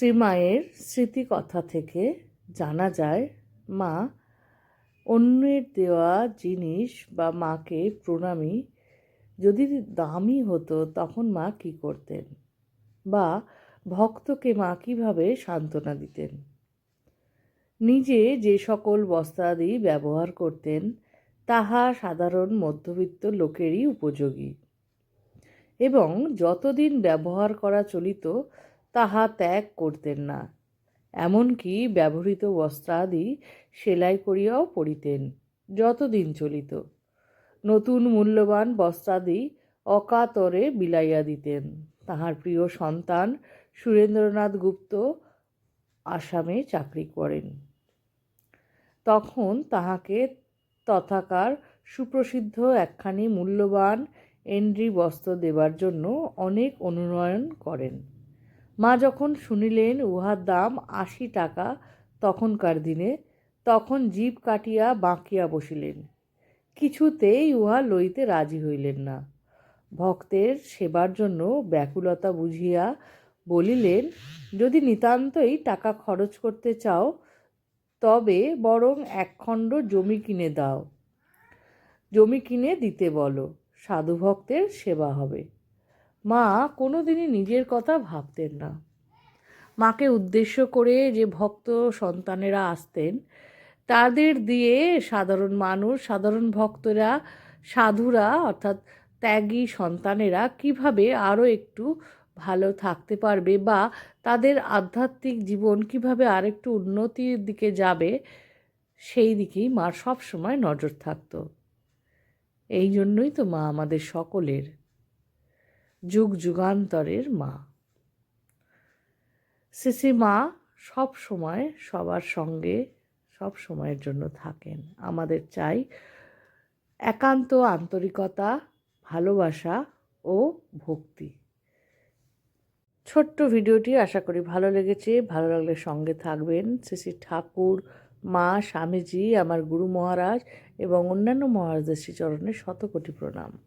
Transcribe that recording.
শ্রীমায়ের স্মৃতিকথা থেকে জানা যায়, মা অন্যের দেওয়া জিনিস বা মাকে প্রণামী যদি দামি হতো, তখন মা কী করতেন? বা ভক্তকে মা কীভাবে সান্ত্বনা দিতেন? নিজে যে সকল বস্ত্রাদি ব্যবহার করতেন, তাহা সাধারণ মধ্যবিত্ত লোকেরই উপযোগী। এবং যতদিন ব্যবহার করা চলিত তাহা ত্যাগ করতেন না। এমনকি ব্যবহৃত বস্ত্রাদি সেলাই করিয়াও পরিতেন যতদিন চলিত। নতুন মূল্যবান বস্ত্রাদি অকাতরে বিলাইয়া দিতেন। তাহার প্রিয় সন্তান সুরেন্দ্রনাথ গুপ্ত আসামে চাকরি করেন। তখন তাহাকে তথাকার সুপ্রসিদ্ধ একখানি মূল্যবান এন্ড্রি বস্ত্র দেবার জন্য অনেক অনুনয়ন করেন। মা যখন শুনিলেন উহার দাম আশি টাকা তখনকার দিনে, তখন জীব কাটিয়া বাঁকিয়া বসিলেন। কিছুতেই উহা লইতে রাজি হইলেন না। ভক্তের সেবার জন্য ব্যাকুলতা বুঝিয়া বলিলেন, যদি নিতান্তই টাকা খরচ করতে চাও, তবে বরং একখণ্ড জমি কিনে দাও। জমি কিনে দিতে বলো। সাধু ভক্তের সেবা হবে। মা কোনোদিনই নিজের কথা ভাবতেন না। মাকে উদ্দেশ্য করে যে ভক্ত সন্তানেরা আসতেন, তাদের দিয়ে সাধারণ মানুষ, সাধারণ ভক্তরা, সাধুরা, অর্থাৎ ত্যাগী সন্তানেরা কীভাবে আরও একটু ভালো থাকতে পারবে বা তাদের আধ্যাত্মিক জীবন কীভাবে আরেকটু উন্নতির দিকে যাবে, সেই দিকেই মার সব সময় নজর থাকতো। এই জন্যই তো মা আমাদের সকলের যুগ যুগান্তরের মা। সিসি মা সব সময় সবার সঙ্গে সব সময়ের জন্য থাকেন। আমাদের চাই একান্ত আন্তরিকতা, ভালোবাসা ও ভক্তি। ছোট্ট ভিডিওটি আশা করি ভালো লেগেছে। ভালো লাগলে সঙ্গে থাকবেন। শ্রী ঠাকুর, মা, স্বামীজি, আমার গুরু মহারাজ এবং অন্যান্য মহারাজদের শ্রীচরণে শতকোটি প্রণাম।